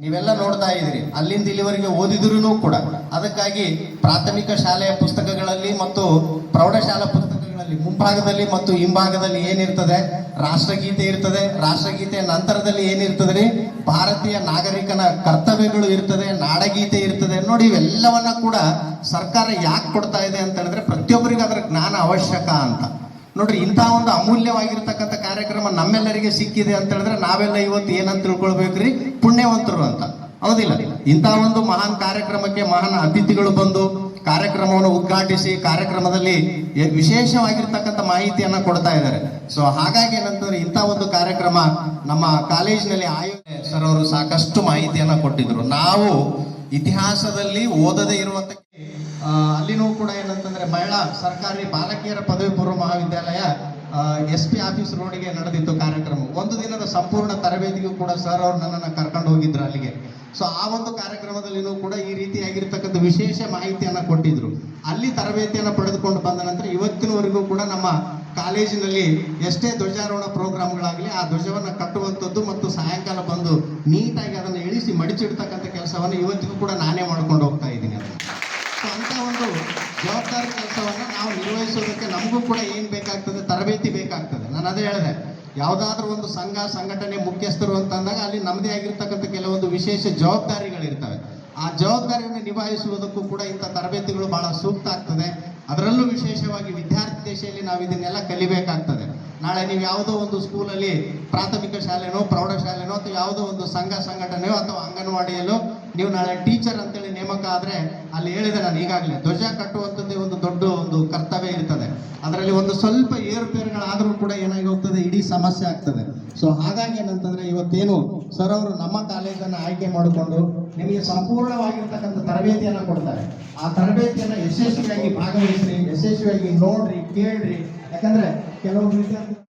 ನೀವೆಲ್ಲ ನೋಡ್ತಾ ಇದ್ದೀರಿ. ಅಲ್ಲಿಂದ ಇಲ್ಲಿವರೆಗೆ ಓದಿದ್ರು ಕೂಡ. ಅದಕ್ಕಾಗಿ ಪ್ರಾಥಮಿಕ ಶಾಲೆಯ ಪುಸ್ತಕಗಳಲ್ಲಿ ಮತ್ತು ಪ್ರೌಢಶಾಲಾ ಪುಸ್ತಕಗಳಲ್ಲಿ ಮುಂಭಾಗದಲ್ಲಿ ಮತ್ತು ಹಿಂಭಾಗದಲ್ಲಿ ಏನಿರ್ತದೆ? ರಾಷ್ಟ್ರಗೀತೆ ಇರ್ತದೆ. ರಾಷ್ಟ್ರಗೀತೆಯ ನಂತರದಲ್ಲಿ ಏನಿರ್ತದೆ ರೀ? ಭಾರತೀಯ ನಾಗರಿಕನ ಕರ್ತವ್ಯಗಳು ಇರ್ತದೆ, ನಾಡಗೀತೆ ಇರ್ತದೆ. ನೋಡಿ, ಇವೆಲ್ಲವನ್ನ ಕೂಡ ಸರ್ಕಾರ ಯಾಕೆ ಕೊಡ್ತಾ ಇದೆ ಅಂತ ಹೇಳಿದ್ರೆ ಪ್ರತಿಯೊಬ್ಬರಿಗೂ ಅದರ ಜ್ಞಾನ ಅವಶ್ಯಕ ಅಂತ. ನೋಡ್ರಿ ಇಂತಹ ಒಂದು ಅಮೂಲ್ಯವಾಗಿರ್ತಕ್ಕಂಥ ಕಾರ್ಯಕ್ರಮ ನಮ್ಮೆಲ್ಲರಿಗೆ ಸಿಕ್ಕಿದೆ ಅಂತ ಹೇಳಿದ್ರೆ ನಾವೆಲ್ಲ ಇವತ್ತು ಏನಂತ ತಿಳ್ಕೊಳ್ಬೇಕ್ರಿ? ಪುಣ್ಯವಂತರು ಅಂತ. ಹೌದಿಲ್ಲ ಇಂಥ ಒಂದು ಮಹಾನ್ ಕಾರ್ಯಕ್ರಮಕ್ಕೆ ಮಹಾನ್ ಅತಿಥಿಗಳು ಬಂದು ಕಾರ್ಯಕ್ರಮವನ್ನು ಉದ್ಘಾಟಿಸಿ ಕಾರ್ಯಕ್ರಮದಲ್ಲಿ ವಿಶೇಷವಾಗಿರ್ತಕ್ಕಂಥ ಮಾಹಿತಿಯನ್ನ ಕೊಡ್ತಾ ಇದ್ದಾರೆ. ಸೊ ಹಾಗಾಗಿ ಏನಂತಂದ್ರೆ ಇಂಥ ಒಂದು ಕಾರ್ಯಕ್ರಮ ನಮ್ಮ ಕಾಲೇಜಿನಲ್ಲಿ ಆಯೋಜನೆ ಸರ್ ಅವರು ಸಾಕಷ್ಟು ಮಾಹಿತಿಯನ್ನ ಕೊಟ್ಟಿದ್ರು. ನಾವು ಇತಿಹಾಸದಲ್ಲಿ ಓದದೇ ಇರುವಂತ ಅಲ್ಲಿನೂ ಕೂಡ ಏನಂತಂದ್ರೆ ಮಹಿಳಾ ಸರ್ಕಾರಿ ಬಾಲಕಿಯರ ಪದವಿ ಪೂರ್ವ ಮಹಾವಿದ್ಯಾಲಯ ಎಸ್ ಪಿ ಆಫೀಸ್ ರೋಡಿಗೆ ನಡೆದಿತ್ತು ಕಾರ್ಯಕ್ರಮ. ಒಂದು ದಿನದ ಸಂಪೂರ್ಣ ತರಬೇತಿಗೂ ಕೂಡ ಸರ್ ಅವ್ರು ನನ್ನನ್ನು ಕರ್ಕೊಂಡು ಹೋಗಿದ್ರು ಅಲ್ಲಿಗೆ. ಸೊ ಆ ಒಂದು ಕಾರ್ಯಕ್ರಮದಲ್ಲಿನೂ ಕೂಡ ಈ ರೀತಿಯಾಗಿರ್ತಕ್ಕಂಥ ವಿಶೇಷ ಮಾಹಿತಿಯನ್ನ ಕೊಟ್ಟಿದ್ರು. ಅಲ್ಲಿ ತರಬೇತಿಯನ್ನು ಪಡೆದುಕೊಂಡು ಬಂದ ನಂತರ ಇವತ್ತಿನವರೆಗೂ ಕೂಡ ನಮ್ಮ ಕಾಲೇಜಿನಲ್ಲಿ ಎಷ್ಟೇ ಧ್ವಜಾರೋಹಣ ಪ್ರೋಗ್ರಾಮ್ಗಳಾಗಲಿ, ಆ ಧ್ವಜವನ್ನು ಕಟ್ಟುವಂಥದ್ದು ಮತ್ತು ಸಾಯಂಕಾಲ ಬಂದು ನೀಟಾಗಿ ಅದನ್ನು ಇಳಿಸಿ ಮಡಿಚಿಡ್ತಕ್ಕಂಥ ಕೆಲಸವನ್ನು ಇವತ್ತಿಗೂ ಕೂಡ ನಾನೇ ಮಾಡ್ಕೊಂಡು ಹೋಗ್ತಾ ಇದ್ದೀನಿ ಅದನ್ನು ಸೊ ಅಂತ ಒಂದು ಜವಾಬ್ದಾರಿ ಕೆಲಸವನ್ನ ನಾವು ನಿರ್ವಹಿಸೋದಕ್ಕೆ ನಮಗೂ ಕೂಡ ಏನು ಬೇಕಾಗ್ತದೆ, ತರಬೇತಿ ಬೇಕಾಗ್ತದೆ. ನಾನು ಅದೇ ಹೇಳಿದೆ, ಯಾವುದಾದ್ರೂ ಒಂದು ಸಂಘ, ಸಂಘಟನೆ ಮುಖ್ಯಸ್ಥರು ಅಂತ ಅಂದಾಗ ಅಲ್ಲಿ ನಮ್ಮದೇ ಆಗಿರ್ತಕ್ಕಂಥ ಕೆಲವೊಂದು ವಿಶೇಷ ಜವಾಬ್ದಾರಿಗಳಿರ್ತವೆ. ಆ ಜವಾಬ್ದಾರಿಯನ್ನು ನಿಭಾಯಿಸುವುದಕ್ಕೂ ಕೂಡ ಇಂಥ ತರಬೇತಿಗಳು ಬಹಳ ಸೂಕ್ತ ಆಗ್ತದೆ. ಅದರಲ್ಲೂ ವಿಶೇಷವಾಗಿ ವಿದ್ಯಾರ್ಥಿ ದೇಶದಲ್ಲಿ ನಾವು ಇದನ್ನೆಲ್ಲ ಕಲಿಬೇಕಾಗ್ತದೆ. ನಾಳೆ ನೀವು ಯಾವುದೋ ಒಂದು ಸ್ಕೂಲಲ್ಲಿ ಪ್ರಾಥಮಿಕ ಶಾಲೆನೋ, ಪ್ರೌಢಶಾಲೆನೋ ಅಥವಾ ಯಾವುದೋ ಒಂದು ಸಂಘ, ಸಂಘಟನೆಯೋ ಅಥವಾ ಅಂಗನವಾಡಿಯಲ್ಲೋ ನೀವು ನಾಳೆ ಟೀಚರ್ ಅಂತೇಳಿ ನೇಮಕ ಆದ್ರೆ ಅಲ್ಲಿ ಹೇಳಿದೆ ನಾನು ಈಗಾಗಲೇ, ಧ್ವಜ ಕಟ್ಟುವಂಥದ್ದೇ ಒಂದು ದೊಡ್ಡ ಒಂದು ಕರ್ತವ್ಯ ಇರ್ತದೆ. ಅದರಲ್ಲಿ ಒಂದು ಸ್ವಲ್ಪ ಏರುಪೇರುಗಳಾದರೂ ಕೂಡ ಏನಾಗಿ ಹೋಗ್ತದೆ ಇಡೀ ಸಮಸ್ಯೆ ಆಗ್ತದೆ. ಸೊ ಹಾಗಾಗಿ ಏನಂತಂದ್ರೆ ಇವತ್ತೇನು ಸರ್ ಅವರು ನಮ್ಮ ಕಾಲೇಜನ್ನು ಆಯ್ಕೆ ಮಾಡಿಕೊಂಡು ನಿಮಗೆ ಸಂಪೂರ್ಣವಾಗಿರ್ತಕ್ಕಂಥ ತರಬೇತಿಯನ್ನು ಕೊಡ್ತಾರೆ. ಆ ತರಬೇತಿಯನ್ನು ಯಶಸ್ವಿಯಾಗಿ ಭಾಗವಹಿಸ್ರಿ, ಯಶಸ್ವಿಯಾಗಿ ನೋಡ್ರಿ, ಕೇಳ್ರಿ. ಯಾಕಂದ್ರೆ ಕೆಲವು ವಿದ್ಯಾರ್ಥಿ